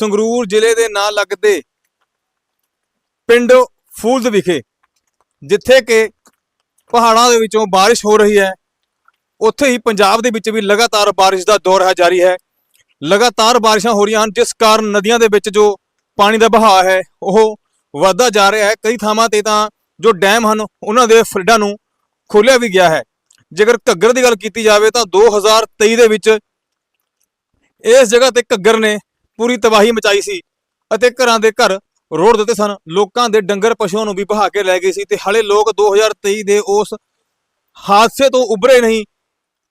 ਸੰਗਰੂਰ ਜ਼ਿਲ੍ਹੇ ਦੇ ਨਾਲ ਲੱਗਦੇ ਪਿੰਡ ਫੂਲਦ ਵਿਖੇ, ਜਿੱਥੇ ਕਿ ਪਹਾੜਾਂ ਦੇ ਵਿੱਚੋਂ ਬਾਰਿਸ਼ ਹੋ ਰਹੀ ਹੈ। ਉੱਥੇ ਹੀ ਪੰਜਾਬ ਦੇ ਵਿੱਚ ਵੀ ਲਗਾਤਾਰ ਬਾਰਿਸ਼ ਦਾ ਦੌਰ ਹੈ, ਜਾਰੀ ਹੈ। ਲਗਾਤਾਰ ਬਾਰਿਸ਼ਾਂ ਹੋ ਰਹੀਆਂ ਹਨ, ਜਿਸ ਕਾਰਨ ਨਦੀਆਂ ਦੇ ਵਿੱਚ ਜੋ ਪਾਣੀ ਦਾ ਵਹਾਅ ਹੈ, ਉਹ ਵਧਦਾ ਜਾ ਰਿਹਾ ਹੈ। ਕਈ ਥਾਵਾਂ ਤੇ ਤਾਂ ਜੋ ਡੈਮ ਹਨ, ਉਹਨਾਂ ਦੇ ਫਲੱਡਾਂ ਨੂੰ ਖੋਲਿਆ ਵੀ ਗਿਆ ਹੈ। ਜੇਕਰ ਘੱਗਰ ਦੀ ਗੱਲ ਕੀਤੀ ਜਾਵੇ ਤਾਂ 2023 ਦੇ ਵਿੱਚ ਇਸ ਜਗ੍ਹਾ ਤੇ ਘੱਗਰ ਨੇ ਪੂਰੀ ਤਬਾਹੀ ਮਚਾਈ ਸੀ ਅਤੇ ਘਰਾਂ ਦੇ ਘਰ ਰੋੜ ਦਿੱਤੇ ਸਨ। ਲੋਕਾਂ ਦੇ ਡੰਗਰ ਪਸ਼ੂਆਂ ਨੂੰ ਵੀ ਬਹਾ ਕੇ ਲੈ ਗਏ ਸੀ ਤੇ ਹਲੇ ਲੋਕ 2023 ਦੇ ਉਸ ਹਾਦਸੇ ਤੋਂ ਉਭਰੇ ਨਹੀਂ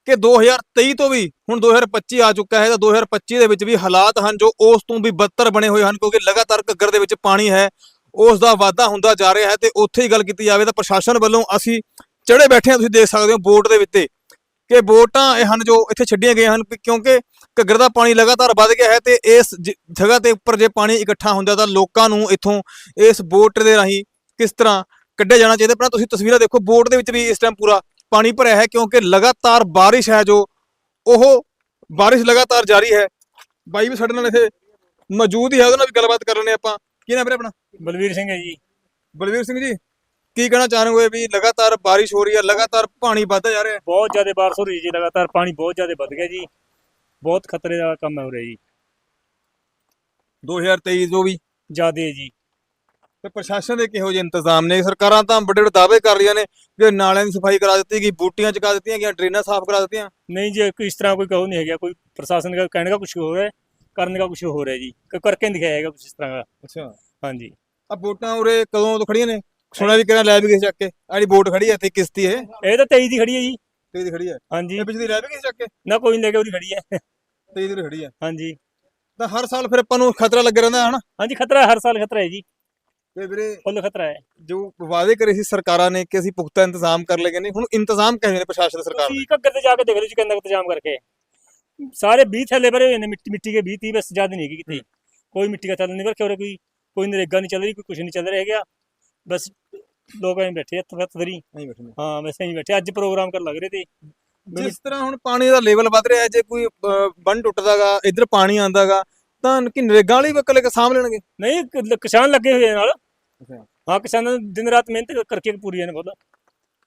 ਕਿ 2023 ਤੋਂ ਵੀ ਹੁਣ 2025 ਆ ਚੁੱਕਾ ਹੈ ਤਾਂ 2025 ਦੇ ਵਿੱਚ ਵੀ ਹਾਲਾਤ ਹਨ ਜੋ ਉਸ ਤੋਂ ਵੀ ਬਦਤਰ ਬਣੇ ਹੋਏ ਹਨ ਕਿਉਂਕਿ ਲਗਾਤਾਰ ਘੱਗਰ ਦੇ ਵਿੱਚ ਪਾਣੀ ਹੈ, ਉਸ ਦਾ ਵਾਧਾ ਹੁੰਦਾ ਜਾ ਰਿਹਾ ਹੈ ਤੇ ਉੱਥੇ ਹੀ ਗੱਲ ਕੀਤੀ ਜਾਵੇ ਤਾਂ ਪ੍ਰਸ਼ਾਸਨ ਵੱਲੋਂ ਅਸੀਂ ਚੜੇ ਬੈਠੇ ਹਾਂ, ਤੁਸੀਂ ਦੇਖ ਸਕਦੇ ਹੋ ਬੋਰਡ ਦੇ ਉੱਤੇ ਕਿ ਬੋਟਾਂ ਇਹ ਹਨ ਜੋ ਇੱਥੇ ਛੱਡੀਆਂ ਗਈਆਂ ਹਨ ਕਿਉਂਕਿ ਘੱਗਰ ਦਾ ਪਾਣੀ ਲਗਾਤਾਰ ਵੱਧ ਗਿਆ ਹੈ ਤੇ ਇਸ ਜਗ੍ਹਾ ਤੇ ਉੱਪਰ ਜੇ ਪਾਣੀ ਇਕੱਠਾ ਹੁੰਦਾ ਤਾਂ ਲੋਕਾਂ ਨੂੰ ਇੱਥੋਂ ਇਸ ਬੋਟ ਦੇ ਰਾਹੀਂ ਕਿਸ ਤਰ੍ਹਾਂ ਕੱਢਿਆ ਜਾਣਾ ਚਾਹੀਦਾ। ਪਰ ਤੁਸੀਂ ਤਸਵੀਰਾਂ ਦੇਖੋ ਬੋਟ ਦੇ ਵਿੱਚ ਵੀ ਇਸ ਟਾਈਮ ਪੂਰਾ ਪਾਣੀ ਭਰਿਆ ਹੈ ਕਿਉਂਕਿ ਲਗਾਤਾਰ ਬਾਰਿਸ਼ ਹੈ ਜੋ ਉਹ ਬਾਰਿਸ਼ ਲਗਾਤਾਰ ਜਾਰੀ ਹੈ। ਬਾਈ ਵੀ ਸਾਡੇ ਨਾਲ ਇੱਥੇ ਮੌਜੂਦ ਹੀ ਹੈ ਉਹਦੇ ਨਾਲ ਵੀ ਗੱਲਬਾਤ ਕਰ ਲੈਣੇ ਆਪਾਂ। ਕੀ ਨਾਮ ਹੈ ਆਪਣਾ? ਬਲਵੀਰ ਸਿੰਘ ਹੈ ਜੀ। ਬਲਵੀਰ ਸਿੰਘ ਜੀ ਕੀ ਕਹਿਣਾ ਚਾਹੋਗੇ ਵੀ ਲਗਾਤਾਰ ਬਾਰਿਸ਼ ਹੋ ਰਹੀ ਹੈ ਲਗਾਤਾਰ ਪਾਣੀ ਵੱਧਦਾ ਜਾ ਰਿਹਾ ਹੈ? ਬਹੁਤ ਜ਼ਿਆਦਾ ਬਾਰਿਸ਼ ਹੋ ਰਹੀ ਜੀ ਲਗਾਤਾਰ ਪਾਣੀ ਬਹੁਤ ਜ਼ਿਆਦਾ ਵੱਧ ਗਿਆ ਜੀ। ਬਹੁਤ ਖਤਰੇ ਦਾ ਕੰਮ ਹੋ ਰਿਹਾ ਜੀ। 2023 ਜੋ ਵੀ ਜ਼ਿਆਦਾ ਜੀ। ਤੇ ਪ੍ਰਸ਼ਾਸਨ ਦੇ ਕਿਹੋ ਜਿਹੇ ਇੰਤਜ਼ਾਮ ਨੇ? ਸਰਕਾਰਾਂ ਤਾਂ ਵੱਡੇ ਵੱਡੇ ਦਾਅਵੇ ਕਰ ਰਹੀਆਂ ਨੇ ਕਿ ਨਾਲਿਆਂ ਦੀ ਸਫ਼ਾਈ ਕਰਾ ਦਿੱਤੀ ਗਈ ਬੂਟੀਆਂ ਚਕਾ ਦਿੱਤੀਆਂ ਗਈਆਂ ਡਰੇਨਾਂ ਸਾਫ਼ ਕਰਾ ਦਿੱਤੀਆਂ। ਨਹੀਂ ਜੀ ਕੋਈ ਇਸ ਤਰ੍ਹਾਂ ਕੋਈ ਕਹੋ ਨਹੀਂ ਹੈਗਾ ਕੋਈ ਪ੍ਰਸ਼ਾਸਨ ਦਾ ਕਹਿਣ ਦਾ ਕੁਝ ਹੋ ਰਿਹਾ ਕਰਨ ਦਾ ਕੁਝ ਹੋ ਰਿਹਾ ਜੀ ਕਰਕੇ ਦਿਖਾਇਆ ਹੈਗਾ ਕੁਝ ਇਸ ਤਰ੍ਹਾਂ ਦਾ। ਅੱਛਾ। ਹਾਂਜੀ। ਆ ਵੋਟਾਂ ਉਰੇ ਕਦੋਂ ਤੋਂ ਖੜੀਆਂ ਨੇ? ਸੁਣਿਆ ਵੀ ਕਿਹਨਾਂ ਲੈ ਵੀ ਗਏ ਚੱਕ ਕੇ? ਆੜੀ ਬੋਟ ਖੜੀ ਹੈ ਇੱਥੇ ਕਿਸ਼ਤੀ ਹੈ ਇਹ ਤਾਂ 23 ਦੀ ਖੜੀ ਹੈ ਜੀ। ਤੇਰੀ ਦੀ ਖੜੀ ਹੈ? ਹਾਂਜੀ। ਇਹ ਪਿਛਲੀ ਲੈ ਵੀ ਗਏ ਚੱਕ ਕੇ? ਨਾ ਕੋਈ ਨਹੀਂ ਲੈ ਕੇ ਉਹਦੀ ਖੜੀ ਹੈ। ਤੇਰੀ ਦੀ ਖੜੀ ਹੈ। ਹਾਂਜੀ। ਤਾਂ ਹਰ ਸਾਲ ਫਿਰ ਆਪਾਂ ਨੂੰ ਖਤਰਾ ਲੱਗ ਰਹਿੰਦਾ ਹਨਾ? ਹਾਂਜੀ ਖਤਰਾ ਹਰ ਸਾਲ ਖਤਰਾ ਹੈ ਜੀ। ਤੇ ਵੀਰੇ ਫੁੱਲ ਖਤਰਾ ਹੈ। ਜੋ ਵਾਅਦੇ ਕਰੇ ਸੀ ਸਰਕਾਰਾਂ ਨੇ ਕਿ ਅਸੀਂ ਪੁਖਤਾ ਇੰਤਜ਼ਾਮ ਕਰ ਲਏ ਨੇ ਹੁਣ ਇੰਤਜ਼ਾਮ ਕਿਵੇਂ ਨੇ ਪ੍ਰਸ਼ਾਸਨ ਸਰਕਾਰ ਨੇ ਠੀਕ ਘੱਗਰ ਤੇ ਜਾ ਕੇ ਦੇਖ ਲਓ ਜੀ ਕਿੰਨਾ ਇੰਤਜ਼ਾਮ ਕਰਕੇ। ਸਾਰੇ 20 ਥੱਲੇ ਭਰੇ ਹੋਏ ਨੇ ਮਿੱਟੀ ਮਿੱਟੀ 20 30 ਬਸ ਜ਼ਿਆਦਾ ਨਹੀਂ ਹੈਗੀ ਕੋਈ ਮਿੱਟੀ ਦਾ ਥੱਲੇ ਨਹੀਂ ਭਰ ਕੇ ਕੋਈ ਕੋਈ ਨਰੇਗਾ ਨਹੀਂ ਚੱਲ ਰਹੀ ਕੋਈ ਕੁਛ ਨਹੀਂ ਚੱਲ ਰਿਹਾ ਹੈਗਾ। ਬਸ ਲੋਕ ਐਂ ਬੈਠੇ ਹੱਥ ਹੱਥ ਨਹੀਂ ਬੈਠੇ ਹਾਂ ਵੈਸੇ ਐਂ ਬੈਠੇ। ਅੱਜ ਪ੍ਰੋਗਰਾਮ ਕਰ ਲੱਗ ਰਹੇ ਤੇ। ਜਿਸ ਤਰ੍ਹਾਂ ਹੁਣ ਪਾਣੀ ਦਾ ਲੈਵਲ ਵੱਧ ਰਿਹਾ ਜੇ ਕੋਈ ਬੰਨ ਟੁੱਟਦਾਗਾ ਇੱਧਰ ਪਾਣੀ ਆਂਦਾਗਾ ਤਾਂ ਕਿ ਨਰੇਗਾ ਵਾਲੀ ਵੀ ਇਕੱਲੇ ਸਾਂਭ ਲੈਣਗੇ। ਨਹੀਂ ਕਿਸਾਨ ਲੱਗੇ ਹੋਏ ਨਾਲ। ਹਾਂ ਕਿਸਾਨਾਂ ਦਿਨ ਰਾਤ ਮਿਹਨਤ ਕਰਕੇ ਪੂਰੀ ਨੇ ਬਹੁਤ।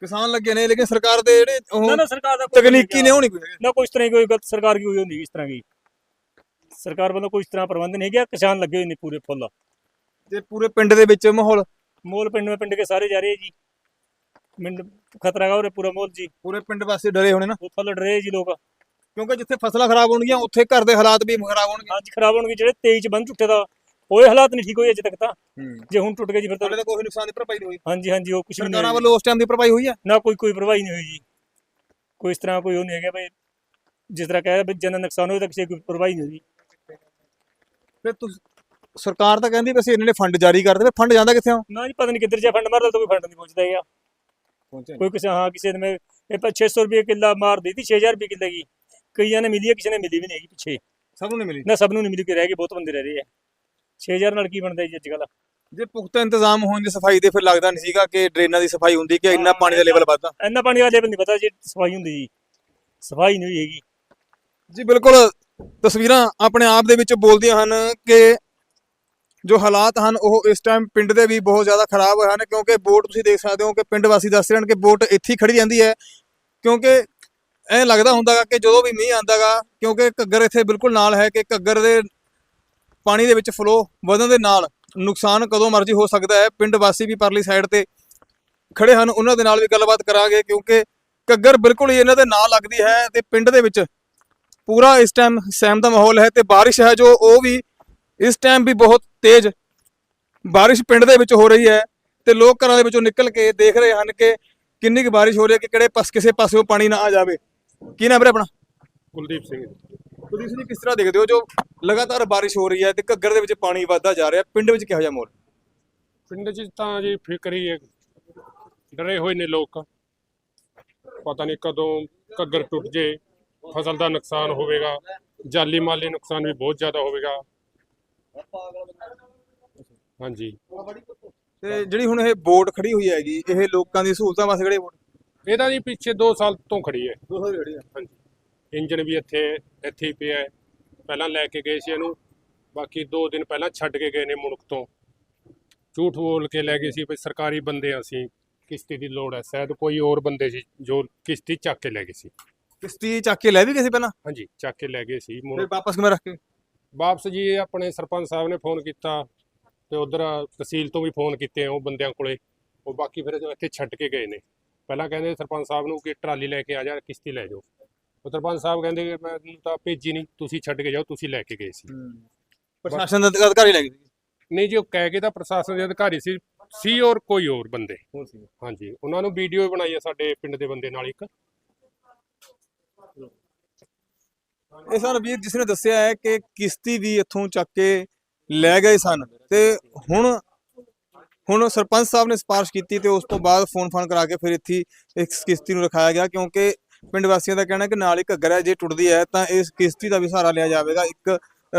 ਕਿਸਾਨ ਲੱਗੇ ਨੇ ਲੇਕਿਨ ਸਰਕਾਰ ਦੇ ਜਿਹੜੇ ਉਹ ਨਾ ਸਰਕਾਰ ਦਾ ਤਕਨੀਕੀ ਨੇ ਉਹ ਕੋਈ ਨਾ ਕੋਈ ਤਰ੍ਹਾਂ ਕੋਈ ਗਲਤ ਸਰਕਾਰ ਕੀ ਹੋਈ ਹੁੰਦੀ ਇਸ ਤਰ੍ਹਾਂ ਦੀ। ਸਰਕਾਰ ਵੱਲੋਂ ਕੋਈ ਇਸ ਤਰ੍ਹਾਂ ਪ੍ਰਬੰਧ ਨਹੀਂ ਗਿਆ ਕਿਸਾਨ ਲੱਗੇ ਹੋਏ ਨੇ ਪੂਰੇ ਫੁੱਲ। ਤੇ ਪੂਰੇ ਪਿੰਡ ਦੇ ਵਿੱਚ ਮਾਹੌਲ। ਮੋਲ ਪਿੰਡ में ਪਿੰਡ ਕੇ ਸਾਰੇ ਜਾ ਰਹੇ ਜੀ। ਮਿੰਡ ਖਤਰਾ ਗਾ ਉਰੇ ਪੂਰਾ ਮੋਲ ਜੀ। ਪੂਰੇ ਪਿੰਡ ਵਾਸੀ ਡਰੇ ਹੋਣੇ ਨਾ। ਫੁੱਲ ਡਰੇ ਜੀ ਲੋਕ। ਕਿਉਂਕਿ ਜਿੱਥੇ ਫਸਲਾਂ ਖਰਾਬ ਹੋਣਗੀਆਂ ਉੱਥੇ ਘਰ ਦੇ ਹਾਲਾਤ ਵੀ ਖਰਾਬ ਹੋਣਗੇ। ਅੱਜ ਖਰਾਬ ਹੋਣਗੇ ਜਿਹੜੇ 23 ਚ ਬੰਦ ਟੁੱਟੇ ਦਾ ਹੋਏ ਹਾਲਾਤ ਨਹੀਂ ਠੀਕ ਹੋਏ ਅਜੇ ਤੱਕ ਤਾਂ। ਹੂੰ। ਜੇ ਹੁਣ ਟੁੱਟ ਗਏ ਜੀ ਫਿਰ ਤਾਂ ਕੋਈ ਨੁਕਸਾਨ ਦੀ ਭਰਪਾਈ ਨਹੀਂ ਹੋਈ। ਹਾਂਜੀ ਹਾਂਜੀ ਉਹ ਕੁਝ ਵੀ ਨਹੀਂ ਸਰਕਾਰਾਂ ਹੋਇਆ। ਵੱਲੋਂ ਉਸ ਟਾਈਮ ਦੀ ਭਰਪਾਈ ਹੋਈ ਹੈ ਨਾ ਕੋਈ ਕੋਈ ਪਰਵਾਹੀ ਨਹੀਂ ਹੋਈ ਜੀ। ਕੋਈ ਇਸ ਤਰ੍ਹਾਂ ਕੋਈ ਉਹ ਨਹੀਂ ਹੈਗਾ ਭਾਈ ਜਿਸ ਤਰ੍ਹਾਂ ਕਹਿਆ ਵੀ ਜਨ ਨੁਕਸਾਨ ਹੋਇਆ ਤਾਂ ਕਿਸੇ ਕੋਈ ਪਰਵਾਹੀ ਨਹੀਂ ਹੋਈ ਫਿਰ ਤੁਸੀਂ ਸਰਕਾਰ ਤਾਂ ਕਹਿੰਦੀ ਵੀ ਅਸੀਂ ਇਹਨਾਂ ਨੇ ਫੰਡ ਜਾਰੀ ਕਰਦੇ ਫੰਡ ਜਾਂਦਾ ਕਿੱਥੇ ਆ? ਨਾ ਜੀ ਪਤਾ ਨਹੀਂ ਕਿੱਧਰ ਜਾ ਫੰਡ ਮਾਰਦਾ ਤਾਂ ਕੋਈ ਫੰਡ ਨਹੀਂ ਪਹੁੰਚਦਾ ਹੈਗਾ ਕੋਈ ਕਿਸੇ ਹਾਂ ਕਿਸੇ ਨੇ ਇਹ ਪਰ 600 ਰੁਪਏ ਕਿੱਲਾ ਮਾਰ ਦਿੱਤੀ 6000 ਰੁਪਏ ਕਿੱਲੇ ਦੀ। ਕਈਆਂ ਨੇ ਮਿਲੀ ਹੈ ਕਿਸੇ ਨੇ ਮਿਲੀ ਵੀ ਨਹੀਂ ਹੈਗੀ ਪਿੱਛੇ। ਸਭ ਨੂੰ ਨਹੀਂ ਮਿਲੀ? ਨਾ ਸਭ ਨੂੰ ਨਹੀਂ ਮਿਲੀ ਕਿ ਰਹਿ ਗਏ ਬਹੁਤ ਬੰਦੇ ਰਹਿ ਰਹੇ ਆ। 6000 ਨਾਲ ਕੀ ਬਣਦਾ ਜੀ ਅੱਜ ਕੱਲ ਜੇ ਪੁਖਤਾ ਇੰਤਜ਼ਾਮ ਹੋਣ ਦੀ ਸਫ਼ਾਈ ਦੇ ਫਿਰ ਲੱਗਦਾ ਨਹੀਂ ਸੀਗਾ ਕਿ ਡਰੇਨਾਂ ਦੀ ਸਫ਼ਾਈ ਹੁੰਦੀ ਕਿ ਇੰਨਾ ਪਾਣੀ ਦਾ ਲੈਵਲ ਵੱਧਦਾ। ਇੰਨਾ ਪਾਣੀ ਦਾ ਲੈਵਲ ਨਹੀਂ ਪਤਾ ਜੀ ਸਫ਼ਾਈ ਹੁੰਦੀ ਜੀ। ਸਫ਼ਾਈ ਨਹੀਂ ਹੋਈ ਹੈਗੀ। ਜੀ ਬਿਲਕੁਲ ਤਸਵੀਰਾਂ ਆਪਣੇ ਆਪ ਦੇ ਵਿੱਚ ਬੋਲਦੀਆਂ ਹਨ ਕਿ ਜੋ ਹਾਲਾਤ ਹਨ, ਉਹ ਇਸ ਟਾਈਮ ਪਿੰਡ ਦੇ ਵੀ ਬਹੁਤ ਜ਼ਿਆਦਾ ਖਰਾਬ ਹੋਏ ਹਨ, ਕਿਉਂਕਿ ਬੋਟ ਤੁਸੀਂ ਦੇਖ ਸਕਦੇ ਹੋ ਕਿ ਪਿੰਡ ਵਾਸੀ ਦੱਸ ਰਹੇ ਹਨ ਕਿ ਬੋਟ ਇੱਥੇ ਹੀ ਖੜੀ ਰਹਿੰਦੀ ਹੈ, ਕਿਉਂਕਿ ਐਂ ਲੱਗਦਾ ਹੁੰਦਾਗਾ ਕਿ ਜਦੋਂ ਵੀ ਮੀਂਹ ਆਂਦਾਗਾ ਕਿਉਂਕਿ ਘੱਗਰ ਇੱਥੇ ਬਿਲਕੁਲ ਨਾਲ ਹੈ ਕਿ ਘੱਗਰ ਦੇ ਪਾਣੀ ਦੇ ਵਿੱਚ ਫਲੋ ਵਧਣ ਦੇ ਨਾਲ ਨੁਕਸਾਨ ਕਦੋਂ ਮਰਜ਼ੀ ਹੋ ਸਕਦਾ ਹੈ, ਪਿੰਡ ਵਾਸੀ ਵੀ ਪਰਲੀ ਸਾਈਡ ਤੇ ਖੜੇ ਹਨ, ਉਹਨਾਂ ਦੇ ਨਾਲ ਵੀ ਗੱਲਬਾਤ ਕਰਾਂਗੇ, ਕਿਉਂਕਿ ਘੱਗਰ ਬਿਲਕੁਲ ਹੀ ਇਹਨਾਂ ਦੇ ਨਾਲ ਲੱਗਦੀ ਹੈ ਤੇ ਪਿੰਡ ਦੇ ਵਿੱਚ ਪੂਰਾ ਇਸ ਟਾਈਮ ਸਹਿਮ ਦਾ ਮਾਹੌਲ ਹੈ ਤੇ ਬਾਰਿਸ਼ ਹੈ ਜੋ ਉਹ ਵੀ ਇਸ ਟਾਈਮ ਵੀ ਬਹੁਤ ਤੇਜ਼ ਬਾਰਿਸ਼ ਪਿੰਡ ਦੇ ਵਿੱਚ ਹੋ ਰਹੀ ਹੈ ਤੇ ਲੋਕ ਘਰਾਂ ਦੇ ਵਿੱਚੋਂ ਨਿਕਲ ਕੇ ਦੇਖ ਰਹੇ ਹਨ ਕਿ ਕਿੰਨੀ ਕੁ ਬਾਰਿਸ਼ ਹੋ ਰਹੀ ਹੈ ਕਿ ਕਿਹੜੇ ਪਾਸ ਕਿਸੇ ਪਾਸਿਓਂ ਪਾਣੀ ਨਾ ਆ ਜਾਵੇ। ਕੀ ਨਾਮ ਹੈ ਵੀਰੇ ਆਪਣਾ? ਕੁਲਦੀਪ ਸਿੰਘ ਕੁਲਦੀਪ ਸਿੰਘ ਕਿਸ ਤਰ੍ਹਾਂ ਦੇਖਦੇ ਹੋ ਜੋ ਲਗਾਤਾਰ ਬਾਰਿਸ਼ ਹੋ ਰਹੀ ਹੈ ਤੇ ਘੱਗਰ ਦੇ ਵਿੱਚ ਪਾਣੀ ਵੱਧਦਾ ਜਾ ਰਿਹਾ ਪਿੰਡ ਵਿੱਚ ਕਿਹੋ ਜਿਹਾ ਮਾਹੌਲ? ਪਿੰਡ 'ਚ ਤਾਂ ਜੀ ਫਿਕਰ ਹੀ ਹੈ। ਡਰੇ ਹੋਏ ਨੇ ਲੋਕ। ਪਤਾ ਨਹੀਂ ਕਦੋਂ ਘੱਗਰ ਟੁੱਟ ਜੇ ਫਸਲ ਦਾ ਨੁਕਸਾਨ ਹੋਵੇਗਾ ਜਾਲੀ ਮਾਲੀ ਨੁਕਸਾਨ ਵੀ ਬਹੁਤ ਜ਼ਿਆਦਾ ਹੋਵੇਗਾ। ਹਾਂਜੀ। ਤੇ ਜਿਹੜੀ ਹੁਣ ਇਹ ਬੋਟ ਖੜੀ ਹੋਈ ਹੈਗੀ ਇਹ ਲੋਕਾਂ ਦੀ ਸਹੂਲਤਾਂ ਵਾਸਤੇ ਖੜੀ ਬੋਟ ਇਹਦਾ ਜੀ ਪਿੱਛੇ 2 ਸਾਲ ਤੋਂ ਖੜੀ ਹੈ। ਦੋ ਖੜੀ ਹੈ। ਹਾਂਜੀ। ਇੰਜਨ ਵੀ ਇੱਥੇ ਇੱਥੇ ਹੀ ਪਿਆ ਹੈ। ਪਹਿਲਾਂ ਲੈ ਕੇ ਗਏ ਸੀ ਇਹਨੂੰ। ਬਾਕੀ 2 ਦਿਨ ਪਹਿਲਾਂ ਛੱਡ ਕੇ ਗਏ ਨੇ ਮੁਲਕ ਤੋਂ। ਝੂਠ ਬੋਲ ਕੇ ਲੈ ਗਏ ਸੀ ਵੀ ਸਰਕਾਰੀ ਬੰਦੇ ਅਸੀਂ। ਕਿਸ਼ਤੀ ਦੀ ਲੋੜ ਹੈ। ਸ਼ਾਇਦ ਕੋਈ ਹੋਰ ਬੰਦੇ ਸੀ ਜੋ ਕਿਸ਼ਤੀ ਚੱਕ ਕੇ ਲੈ ਗਏ ਸੀ। ਕਿਸ਼ਤੀ ਚੱਕ ਕੇ ਲੈ ਵੀ ਗਏ ਸੀ ਪਹਿਲਾਂ? ਹਾਂਜੀ ਚੱਕ ਕੇ ਲੈ ਗਏ ਸੀ ਫਿਰ ਮੁਲਕ ਵਾਪਸ ਕਿਵੇਂ ਰੱਖ ਕੇ? ਵਾਪਸ ਜੀ ਆਪਣੇ ਸਰਪੰਚ ਸਾਹਿਬ ਨੇ ਫੋਨ ਕੀਤਾ ਤੇ ਉਧਰ ਤਹਿਸੀਲ ਤੋਂ ਵੀ ਫੋਨ ਕੀਤੇ ਉਹ ਬੰਦਿਆਂ ਕੋਲੇ। ਉਹ ਬਾਕੀ ਫਿਰ ਇੱਥੇ ਛੱਡ ਕੇ ਗਏ ਨੇ। ਪਹਿਲਾਂ ਕਹਿੰਦੇ ਸਰਪੰਚ ਸਾਹਿਬ ਨੂੰ ਕਿ ਟਰਾਲੀ ਲੈ ਕੇ ਆ ਜਾ ਕਿਸ਼ਤੀ ਲੈ ਜਾਓ। ਉਹ ਸਰਪੰਚ ਸਾਹਿਬ ਕਹਿੰਦੇ ਕਿ ਮੈਂ ਤਾਂ ਭੇਜੀ ਨਹੀਂ ਤੁਸੀਂ ਛੱਡ ਕੇ ਜਾਓ ਤੁਸੀਂ ਲੈ ਕੇ ਗਏ ਸੀ। ਪ੍ਰਸ਼ਾਸਨ ਦੇ ਅਧਿਕਾਰੀ ਲੈ ਗਏ ਨਹੀਂ ਜੀ ਉਹ ਕਹਿ ਕੇ ਤਾਂ ਪ੍ਰਸ਼ਾਸਨ ਦੇ ਅਧਿਕਾਰੀ ਸੀ ਸੀ ਔਰ ਕੋਈ ਹੋਰ ਬੰਦੇ। ਹਾਂਜੀ ਉਹਨਾਂ ਨੂੰ ਵੀਡੀਓ ਬਣਾਈ ਹੈ ਸਾਡੇ ਪਿੰਡ ਦੇ ਬੰਦੇ ਨਾਲ ਇੱਕ। ਇਹ ਸਨ ਵੀਰ ਜਿਸ ਨੇ ਦੱਸਿਆ ਹੈ ਕਿ ਕਿਸ਼ਤੀ ਵੀ ਇੱਥੋਂ ਚੱਕ ਕੇ ਲੈ ਗਏ ਸਨ ਤੇ ਹੁਣ ਹੁਣ ਸਰਪੰਚ ਸਾਹਿਬ ਨੇ ਸਿਫਾਰਿਸ਼ ਕੀਤੀ ਤੇ ਉਸ ਤੋਂ ਬਾਅਦ ਫੋਨ ਫਾਨ ਕਰਾ ਕੇ ਫਿਰ ਇੱਥੇ ਇਸ ਕਿਸ਼ਤੀ ਨੂੰ ਰਖਾਇਆ ਗਿਆ ਕਿਉਂਕਿ ਪਿੰਡ ਵਾਸੀਆਂ ਦਾ ਕਹਿਣਾ ਹੈ ਕਿ ਨਾਲ ਹੀ ਘੱਗਰ ਹੈ ਜੇ ਟੁੱਟਦੀ ਹੈ ਤਾਂ ਇਸ ਕਿਸ਼ਤੀ ਦਾ ਵੀ ਸਹਾਰਾ ਲਿਆ ਜਾਵੇਗਾ ਇੱਕ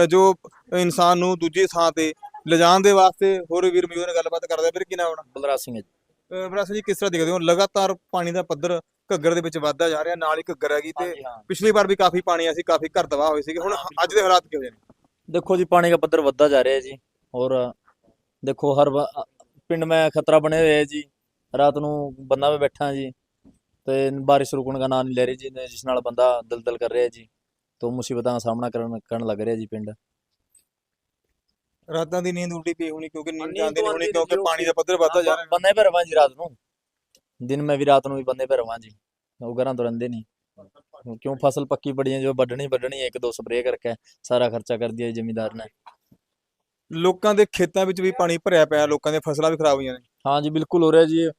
ਜੋ ਇਨਸਾਨ ਨੂੰ ਦੂਜੀ ਥਾਂ ਤੇ ਲਿਜਾਣ ਦੇ ਵਾਸਤੇ ਹੋਰ ਵੀਰ ਮਯੂਰ ਨਾਲ ਗੱਲਬਾਤ ਕਰਦੇ ਆ। ਵੀਰ, ਕੀ ਨਾਮ ਹੈ ਬਲਰਾਜ ਸਿੰਘ ਜੀ। ਬਰਾਸਾ ਜੀ ਕਿਸ ਤਰ੍ਹਾਂ ਦੇਖਦੇ ਹੋ? ਲਗਾਤਾਰ ਪਾਣੀ ਦਾ ਪੱਧਰ ਘੱਗਰ ਦੇ ਵਿੱਚ ਵਾਧਾ ਜਾ ਰਿਹਾ ਨਾਲ ਹੀ ਘੱਗਰ ਹੈਗੀ ਤੇ ਪਿਛਲੀ ਵਾਰ ਵੀ ਕਾਫੀ ਪਾਣੀ ਆਇਆ ਸੀ ਕਾਫੀ ਘਰ ਤਬਾਹ ਹੋਏ ਸੀਗੇ। ਹੁਣ ਅੱਜ ਦੇ ਹਾਲਾਤ ਕਿਹੋ ਜਿਹੇ ਨੇ? ਦੇਖੋ ਜੀ ਪਾਣੀ ਦਾ ਪੱਧਰ ਵੱਧਦਾ ਜਾ ਰਿਹਾ ਜੀ। ਔਰ ਦੇਖੋ ਹਰ ਪਿੰਡ ਮੈਂ ਖਤਰਾ ਬਣੇ ਹੋਏ ਹੈ ਜੀ। ਰਾਤ ਨੂੰ ਬੰਦਾ ਵੀ ਬੈਠਾ ਜੀ ਤੇ ਬਾਰਿਸ਼ ਰੁਕਣ ਦਾ ਨਾਮ ਨਹੀਂ ਲੈ ਰਹੀ ਜੀ ਜਿਸ ਨਾਲ ਬੰਦਾ ਦਲਦਲ ਕਰ ਰਿਹਾ ਜੀ। ਤੋਂ ਮੁਸੀਬਤਾਂ ਦਾ ਸਾਹਮਣਾ ਕਰਨ ਲੱਗ ਰਿਹਾ ਜੀ ਪਿੰਡ। ਰਾਤਾਂ ਦੀ ਨੀਂਦ ਉਲਟੀ ਪਈ ਹੋਣੀ ਕਿਉਂਕਿ ਨੀਂਦ ਜਾਂਦੀ ਨਹੀਂ ਹੋਣੀ ਕਿਉਂਕਿ ਪਾਣੀ ਦਾ ਪੱਧਰ ਵੱਧਦਾ ਜਾ ਰਿਹਾ। ਬੰਦੇ ਭਰਵਾਂ ਜੀ ਰਾਤ ਨੂੰ। ਦਿਨ ਮੈਂ ਵੀ ਰਾਤ ਨੂੰ ਵੀ ਬੰਦੇ ਭਰਵਾਂ ਜੀ। ਉਹ ਘਰਾਂ ਤੋਂ ਰਹਿੰਦੇ ਨਹੀਂ ਕਿਉਂ ਫਸਲ ਪੱਕੀ ਹੈ ਜੋ ਵੱਢਣੀ ਵੱਢਣੀ ਹੈ ਇੱਕ ਦੋ ਸਪਰੇਅ ਕਰਕੇ ਸਾਰਾ ਖਰਚਾ ਕਰ ਦਿਆ ਜ਼ਿਮੀਂਦਾਰ ਨੇ। ਲੋਕਾਂ ਦੇ ਖੇਤਾਂ ਵਿੱਚ ਵੀ ਪਾਣੀ ਭਰਿਆ ਪਿਆ ਲੋਕਾਂ ਦੀਆਂ ਫਸਲਾਂ ਵੀ ਖਰਾਬ ਹੋਈਆਂ ਨੇ। ਹਾਂ ਜੀ ਬਿਲਕੁਲ ਹੋ ਰਿਹਾ ਜੀ। ਇਹ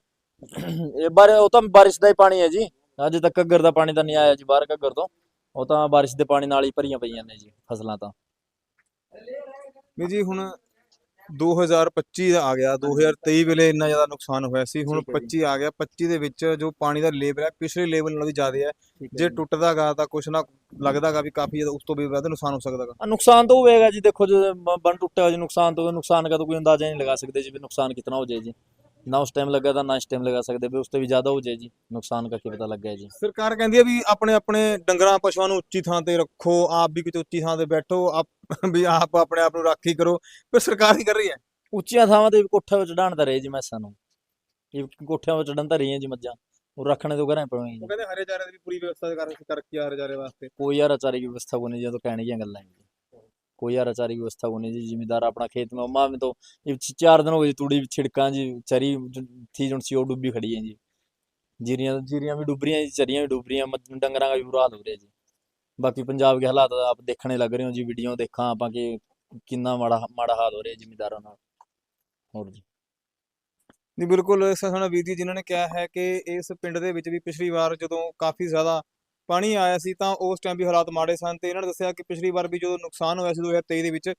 ਇਹ ਬਾਰ ਉਹ ਤਾਂ ਬਾਰਿਸ਼ ਦਾ ਹੀ ਪਾਣੀ ਹੈ ਜੀ। ਅਜੇ ਤੱਕ ਘੱਗਰ ਦਾ ਪਾਣੀ ਤਾਂ ਨਹੀਂ ਆਇਆ ਜੀ ਬਾਹਰ ਘੱਗਰ ਤੋਂ। ਉਹ ਤਾਂ ਬਾਰਿਸ਼ ਦੇ ਪਾਣੀ ਨਾਲ ਹੀ ਭਰੀਆਂ ਪਈਆਂ ਨੇ ਜੀ ਫਸਲਾਂ ਤਾਂ। ਨਹੀਂ ਜੀ ਹੁਣ 2025 ਦਾ ਆ ਗਿਆ 2023 ਵੇਲੇ ਇੰਨਾ ਜ਼ਿਆਦਾ ਨੁਕਸਾਨ ਹੋਇਆ ਸੀ ਹੁਣ 25 ਆ ਗਿਆ 25 ਦੇ ਵਿੱਚ ਜੋ ਪਾਣੀ ਦਾ ਲੇਵਲ ਹੈ ਪਿਛਲੇ ਲੇਵਲ ਨਾਲੋਂ ਵੀ ਜ਼ਿਆਦਾ ਹੈ। ਜੇ ਟੁੱਟਦਾ ਗਾ ਤਾਂ ਕੁਛ ਨਾ ਲੱਗਦਾਗਾ ਵੀ ਕਾਫੀ ਉਸ ਤੋਂ ਵੀ ਵੱਧ ਨੁਕਸਾਨ ਹੋ ਸਕਦਾ ਸਕਦਾਗਾ ਨੁਕਸਾਨ ਤਾਂ ਹੋਵੇਗਾ ਜੀ ਦੇਖੋ ਜੇ ਬੰਨ ਟੁੱਟਿਆ ਜੀ ਨੁਕਸਾਨ ਤੋਂ ਨੁਕਸਾਨ ਦਾ ਕੋਈ ਅੰਦਾਜ਼ਾ ਨਹੀਂ ਲਗਾ ਸਕਦੇ ਜੀ ਵੀ ਨੁਕਸਾਨ ਕਿਤਨਾ ਹੋ ਜਾਏ ਜੀ। ਨਾ ਉਸ ਟਾਈਮ ਲੱਗਾ ਤਾਂ ਨਾ ਇਸ ਟਾਈਮ ਲਗਾ ਸਕਦੇ ਵੀ ਉਸ ਤੋਂ ਵੀ ਜ਼ਿਆਦਾ ਹੋ ਜਾਏ ਜੀ ਨੁਕਸਾਨ ਕਰਕੇ ਪਤਾ ਲੱਗਾ ਹੈ ਜੀ। ਸਰਕਾਰ ਕਹਿੰਦੀ ਹੈ ਵੀ ਆਪਣੇ ਆਪਣੇ ਡੰਗਰਾਂ ਪਸ਼ੂਆਂ ਨੂੰ ਉੱਚੀ ਥਾਂ ਤੇ ਰੱਖੋ ਆਪ ਵੀ ਕਿਤੇ ਉੱਚੀ ਥਾਂ ਤੇ ਬੈਠੋ ਆਪ ਵੀ ਆਪ ਆਪਣੇ ਆਪ ਨੂੰ ਰਾਖੀ ਕਰੋ। ਪਰ ਸਰਕਾਰ ਹੀ ਕਰ ਰਹੀ ਹੈ? ਉੱਚੀਆਂ ਥਾਵਾਂ ਤੇ ਕੋਠਿਆਂ ਵਿੱਚ ਚੜਾਉਣ ਤਾਂ ਰਹੇ ਜੀ ਮੈਸਾਂ ਨੂੰ। ਇਹ ਕੋਠਿਆਂ ਵਿੱਚ ਚੜਨ ਤਾਂ ਰਹੀਆਂ ਜੀ ਮੱਝਾਂ ਉਹ ਰੱਖਣੇ ਤੋਂ ਘਰਾਂ ਪਵੇਂ ਜੀ। ਕਹਿੰਦੇ ਹਰੇ ਚਾਰੇ ਦੀ ਪੂਰੀ ਵਿਵਸਥਾ ਕਰਕੇ ਹਰੇ ਚਾਰੇ ਵਾਸਤੇ। ਕੋਈ ਯਾਰ ਚਾਰੇ ਦੀ ਵਿਵਸਥਾ ਕੋਈ ਨਹੀਂ ਜਦੋਂ ਕਹਿਣਗੀਆਂ ਗੱਲਾਂ ਜੀ। कोई यार अचारी की व्यवस्था को नहीं जी जिम्मेदार अपना खेत में अम्मा में तो ये छ- चार दिन हो गए जी तूड़ी छिड़का जी चरी जो थी जो सी वो डूबी खड़ी है जी जीरियां जीरियां भी डूब रही हैं जी चरियां भी डूब रही हैं मत- डंगरां का भी बुरा हाल हो रहा है जी बाकी पंजाब के हालात आप देखने लग रहे हो जी वीडियो देखा आप कि किन्ना माड़ा माड़ा हाल हो रहा है जिम्मेदारों ਨਾਲ ਹੋਰ ਜੀ ਜੀ ਬਿਲਕੁਲ ਸਹਣਾ ਵੀਰ ਜੀ ਜਿਨ੍ਹਾਂ ਨੇ ਕਿਹਾ ਹੈ ਕਿ ਇਸ ਪਿੰਡ ਦੇ ਵਿੱਚ ਵੀ ਪਿਛਲੀ ਵਾਰ ਜਦੋਂ ਕਾਫੀ ਜ਼ਿਆਦਾ ਪਾਣੀ ਆਇਆ ਸੀ ਤਾਂ ਉਸ ਟਾਈਮ ਵੀ ਹਾਲਾਤ ਮਾੜੇ ਸਨ ਤੇ ਇਹਨਾਂ ਨੇ ਦੱਸਿਆ ਕਿ ਪਿਛਲੀ ਵਾਰ ਵੀ ਜਦੋਂ ਨੁਕਸਾਨ ਹੋਇਆ ਸੀ 2023 ਦੇ ਵਿੱਚ,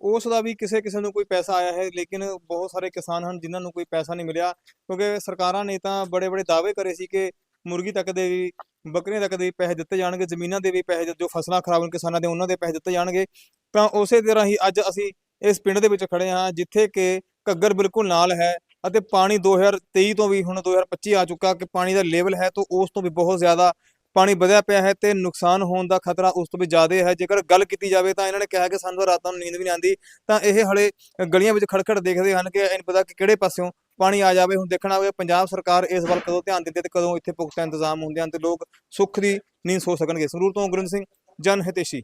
ਉਸ ਦਾ ਵੀ ਕਿਸੇ ਕਿਸੇ ਨੂੰ ਕੋਈ ਪੈਸਾ ਆਇਆ ਹੈ, ਲੇਕਿਨ ਬਹੁਤ ਸਾਰੇ ਕਿਸਾਨ ਹਨ ਜਿਨ੍ਹਾਂ ਨੂੰ ਕੋਈ ਪੈਸਾ ਨਹੀਂ ਮਿਲਿਆ, ਕਿਉਂਕਿ ਸਰਕਾਰਾਂ ਨੇ ਤਾਂ ਬੜੇ ਬੜੇ ਦਾਅਵੇ ਕਰੇ ਸੀ ਕਿ ਮੁਰਗੀ ਤੱਕ ਦੇ ਵੀ, ਬੱਕਰੀਆਂ ਤੱਕ ਦੇ ਵੀ ਪੈਸੇ ਦਿੱਤੇ ਜਾਣਗੇ, ਜ਼ਮੀਨਾਂ ਦੇ ਵੀ ਪੈਸੇ ਜੋ ਫਸਲਾਂ ਖਰਾਬ ਹੋਣ ਕਿਸਾਨਾਂ ਦੇ ਉਹਨਾਂ ਦੇ ਪੈਸੇ ਦਿੱਤੇ ਜਾਣਗੇ। ਤਾਂ ਉਸੇ ਤਰ੍ਹਾਂ ਹੀ ਅੱਜ ਅਸੀਂ ਇਸ ਪਿੰਡ ਦੇ ਵਿੱਚ ਖੜੇ ਹਾਂ, ਜਿੱਥੇ ਕਿ ਘੱਗਰ ਬਿਲਕੁਲ ਨਾਲ ਹੈ ਅਤੇ ਪਾਣੀ 2023 ਤੋਂ ਵੀ ਹੁਣ 2025 ਆ ਚੁੱਕਾ ਕਿ ਪਾਣੀ ਦਾ ਲੈਵਲ ਹੈ, ਤਾਂ ਉਸ ਤੋਂ ਵੀ ਬਹੁਤ ਜ਼ਿਆਦਾ ਪਾਣੀ ਵਧਿਆ ਪਿਆ ਹੈ ਤੇ ਨੁਕਸਾਨ ਹੋਣ ਦਾ ਖਤਰਾ ਉਸ ਤੋਂ ਵੀ ਜ਼ਿਆਦਾ ਹੈ। ਜੇਕਰ ਗੱਲ ਕੀਤੀ ਜਾਵੇ ਤਾਂ ਇਹਨਾਂ ਨੇ ਕਿਹਾ ਕਿ ਸਾਨੂੰ ਰਾਤਾਂ ਨੂੰ ਨੀਂਦ ਵੀ ਨਹੀਂ ਆਉਂਦੀ, ਤਾਂ ਇਹ ਹਲੇ ਗਲੀਆਂ ਵਿੱਚ ਖੜਖੜ ਦੇਖਦੇ ਹਨ ਕਿ ਇਹ ਪਤਾ ਕਿ ਕਿਹੜੇ ਪਾਸਿਓਂ ਪਾਣੀ ਆ ਜਾਵੇ। ਹੁਣ ਦੇਖਣਾ ਹੋਵੇ ਪੰਜਾਬ ਸਰਕਾਰ ਇਸ ਵੱਲ ਕਦੋਂ ਧਿਆਨ ਦਿੰਦੀ ਤੇ ਕਦੋਂ ਇੱਥੇ ਪੁਖਤਾ ਇੰਤਜ਼ਾਮ ਹੁੰਦੇ ਹਨ ਤੇ ਲੋਕ ਸੁੱਖ ਦੀ ਨੀਂਦ ਸੋ ਸਕਣਗੇ। ਸੰਗਰੂਰ ਤੋਂ ਗੁਰਿੰਦਰ ਸਿੰਘ, ਜਨ ਹਿਤੇਸ਼ੀ।